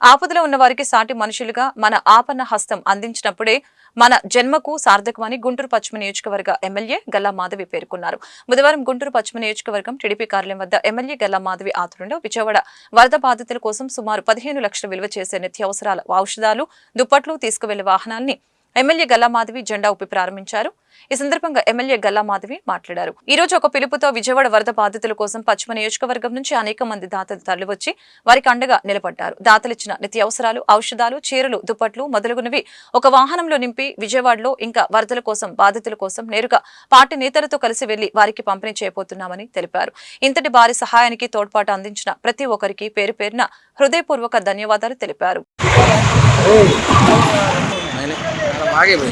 ఆపదలో ఉన్న వారికి సాటి మనుషులుగా మన ఆపన్న హస్తం అందించినప్పుడే మన జన్మకు సార్థకమని గుంటూరు పశ్చిమ నియోజకవర్గ ఎమ్మెల్యే గల్లా మాధవి పేర్కొన్నారు. బుధవారం గుంటూరు పశ్చిమ నియోజకవర్గం టీడీపీ కార్యాలయం వద్ద ఎమ్మెల్యే గల్లా మాధవి ఆధ్వర్యంలో విజయవాడ వరద బాధితుల కోసం సుమారు పదిహేను లక్షల విలువ చేసే నిత్యావసరాల ఔషధాలు దుప్పట్లు తీసుకువెళ్ళే వాహనాల్ని ఎమ్మెల్యే గల్లామాధవి జెండా ఊపి ప్రారంభించారు. ఈ సందర్భంగా ఎమ్మెల్యే గల్లామాధవి మాట్లాడారు. ఈ రోజు ఒక పిలుపుతో విజయవాడ వరద బాధితుల కోసం పశ్చిమ నియోజకవర్గం నుంచి అనేక మంది దాతలు తరలివచ్చి వారికి అండగా నిలబడ్డారు. దాతలిచ్చిన నిత్యావసరాలు ఔషధాలు చీరలు దుప్పట్లు మొదలగునవి ఒక వాహనంలో నింపి విజయవాడలో ఇంకా వరదల కోసం బాధితుల కోసం నేరుగా పార్టీ నేతలతో కలిసి వెళ్ళి వారికి పంపిణీ చేయబోతున్నామని తెలిపారు. ఇంతటి భారీ సహాయానికి తోడ్పాటు అందించిన ప్రతి ఒక్కరికి పేరు పేరున హృదయపూర్వక ధన్యవాదాలు తెలిపారు. आगे भाई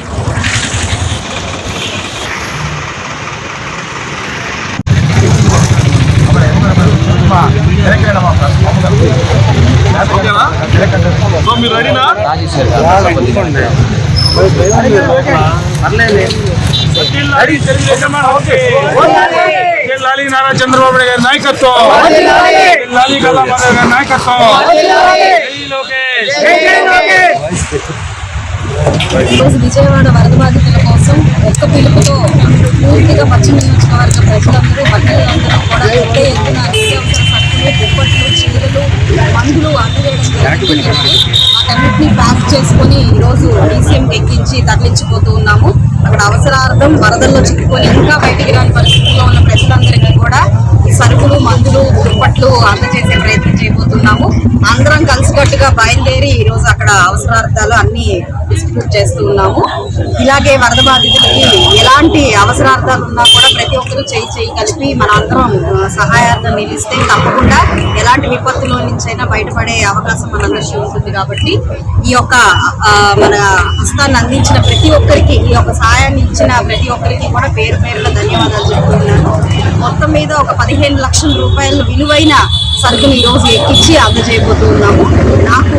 సో మీరు రెడీనా లాలి నారా చంద్రబాబు నాయుడు గారి నాయకత్వం లాలి కల్లా మాధవ్ గారి నాయకత్వం జై లోకేష్ ఈరోజు విజయవాడ వరద బాధితుల కోసం ఒక్క పిలుపుతో పూర్తిగా పశ్చిమ నియోజకవర్గ ప్రజలందరూ మహిళలందరూ కూడా పెద్ద ఎత్తున నిత్యావసర సరుకులు దుప్పట్లు చీరలు మందులు అందజేయడం జరిగింది. వాటన్నిటిని ప్యాక్ చేసుకొని ఈరోజు డీసీఎంకి ఎక్కించి తరలించిపోతూ ఉన్నాము. అక్కడ అవసరార్థం వరదల్లో చిక్కుకొని ఇంకా బయటికి రాని పరిస్థితిలో ఉన్న ప్రజలందరికీ కూడా సరుకులు మందులు దుప్పట్లు అందజేసే ప్రయత్నం చేయబోతున్నాము. అందరం కలిసికట్టుగా బయలుదేరి ఈ రోజు అక్కడ అవసరార్థాలు అన్ని డిస్ట్రిబ్యూట్ చేస్తూ ఉన్నాము ఇలాగే వరద బాధితులకి ఎలాంటి అవసరార్థాలు ఉన్నా కూడా ప్రతి ఒక్కరూ చేయి చేయి కలిపి మన అందరం సహాయార్థం నిలిస్తే తప్పకుండా ఎలాంటి విపత్తులో నుంచైనా బయటపడే అవకాశం మనందరికీ ఉంటుంది కాబట్టి ఈ యొక్క మన హస్తాన్ని అందించిన ప్రతి ఒక్కరికి ఈ యొక్క సహాయాన్ని ఇచ్చిన ప్రతి ఒక్కరికి కూడా పేరు పేరుగా ధన్యవాదాలు చెప్తున్నాను మొత్తం మీద ఒక పదిహేను లక్షల రూపాయల విలువైన సరుకులు ఈరోజు ఎక్కించి అందజేయబోతున్నాము. నాకు